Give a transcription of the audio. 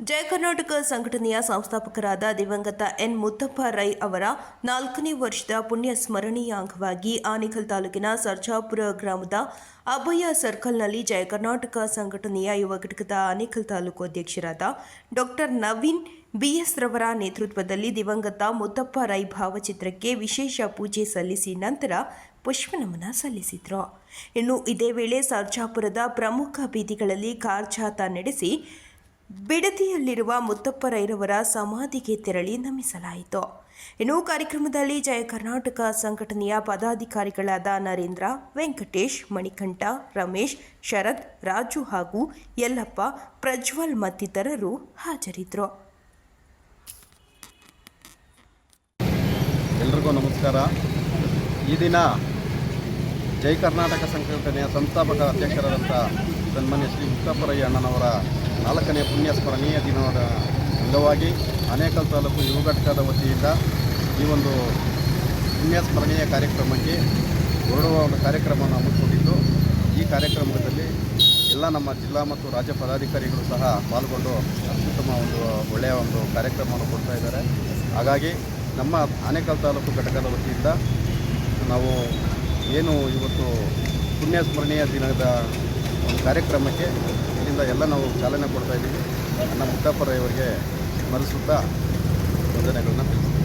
ಜಯ ಕರ್ನಾಟಕ ಸಂಘಟನೆಯ ಸಂಸ್ಥಾಪಕರಾದ ದಿವಂಗತ ಎನ್ ಮುತ್ತಪ್ಪ ರೈ ಅವರ ನಾಲ್ಕನೇ ವರ್ಷದ ಪುಣ್ಯ ಸ್ಮರಣೀಯ ಅಂಗವಾಗಿ ಆನೇಕಲ್ ತಾಲೂಕಿನ ಸರ್ಜಾಪುರ ಗ್ರಾಮದ ಅಭಯ ಸರ್ಕಲ್ನಲ್ಲಿ ಜಯ ಕರ್ನಾಟಕ ಸಂಘಟನೆಯ ಯುವ ಘಟಕದ ಆನೇಕಲ್ ತಾಲೂಕು ಅಧ್ಯಕ್ಷರಾದ ಡಾಕ್ಟರ್ ನವೀನ್ ಬಿಎಸ್ ರವರ ನೇತೃತ್ವದಲ್ಲಿ ದಿವಂಗತ ಮುತ್ತಪ್ಪ ರೈ ಭಾವಚಿತ್ರಕ್ಕೆ ವಿಶೇಷ ಪೂಜೆ ಸಲ್ಲಿಸಿ ನಂತರ ಪುಷ್ಪನಮನ ಸಲ್ಲಿಸಿದರು. ಇನ್ನು ಇದೇ ವೇಳೆ ಸರ್ಜಾಪುರದ ಪ್ರಮುಖ ಬೀದಿಗಳಲ್ಲಿ ಕಾರ್ಜಾತ ನಡೆಸಿ ಬಿಡದಿಯಲ್ಲಿರುವ ಮುತ್ತಪ್ಪ ರೈರವರ ಸಮಾಧಿಗೆ ತೆರಳಿ ನಮಿಸಲಾಯಿತು. ಇನ್ನು ಕಾರ್ಯಕ್ರಮದಲ್ಲಿ ಜಯ ಕರ್ನಾಟಕ ಸಂಘಟನೆಯ ಪದಾಧಿಕಾರಿಗಳಾದ ನರೇಂದ್ರ, ವೆಂಕಟೇಶ್, ಮಣಿಕಂಠ, ರಮೇಶ್ ಶರತ್ ರಾಜು ಹಾಗೂ ಯಲ್ಲಪ್ಪ, ಪ್ರಜ್ವಲ್ ಮತ್ತಿತರರು ಹಾಜರಿದ್ದರು. ಎಲ್ರಿಗೂ ನಮಸ್ಕಾರ. ಈ ದಿನ ಜೈ ಕರ್ನಾಟಕ ಸಂಘಟನೆಯ ಸಂಸ್ಥಾಪಕ ಅಧ್ಯಕ್ಷರಾದಂಥ ಸನ್ಮಾನ್ಯ ಶ್ರೀ ಮುತ್ತಪ್ಪರಯ್ಯ ಅಣ್ಣನವರ ನಾಲ್ಕನೇ ಪುಣ್ಯ ಸ್ಮರಣೀಯ ದಿನದ ಅಂಗವಾಗಿ ಅನೇಕಲ್ ತಾಲೂಕು ಯುವ ಘಟಕದ ವತಿಯಿಂದ ಈ ಒಂದು ಪುಣ್ಯ ಸ್ಮರಣೀಯ ಕಾರ್ಯಕ್ರಮಕ್ಕೆ ಹೊರಡುವ ಒಂದು ಕಾರ್ಯಕ್ರಮವನ್ನು ಹಮ್ಮಿಕೊಂಡಿದ್ದು, ಈ ಕಾರ್ಯಕ್ರಮದಲ್ಲಿ ಎಲ್ಲ ನಮ್ಮ ಜಿಲ್ಲಾ ಮತ್ತು ರಾಜ್ಯ ಪದಾಧಿಕಾರಿಗಳು ಸಹ ಪಾಲ್ಗೊಂಡು ಅತ್ಯುತ್ತಮ ಒಂದು ಒಳ್ಳೆಯ ಒಂದು ಕಾರ್ಯಕ್ರಮವನ್ನು ಕೊಡ್ತಾ ಇದ್ದಾರೆ. ಹಾಗಾಗಿ ನಮ್ಮ ಆನೇಕಲ್ ತಾಲೂಕು ಘಟಕದ ವತಿಯಿಂದ ನಾವು ಏನು ಇವತ್ತು ಪುಣ್ಯ ಸ್ಮರಣೀಯ ದಿನದ ಒಂದು ಕಾರ್ಯಕ್ರಮಕ್ಕೆ ಇಲ್ಲಿಂದ ಎಲ್ಲ ನಾವು ಚಾಲನೆ ಕೊಡ್ತಾ ಇದ್ದೀವಿ. ನಮ್ಮ ಮುತ್ತಪ್ಪರವರಿಗೆ ಸ್ಮರಿಸುತ್ತಾ ವಂದನೆಗಳನ್ನ ತಿಳಿಸ್ತೀವಿ.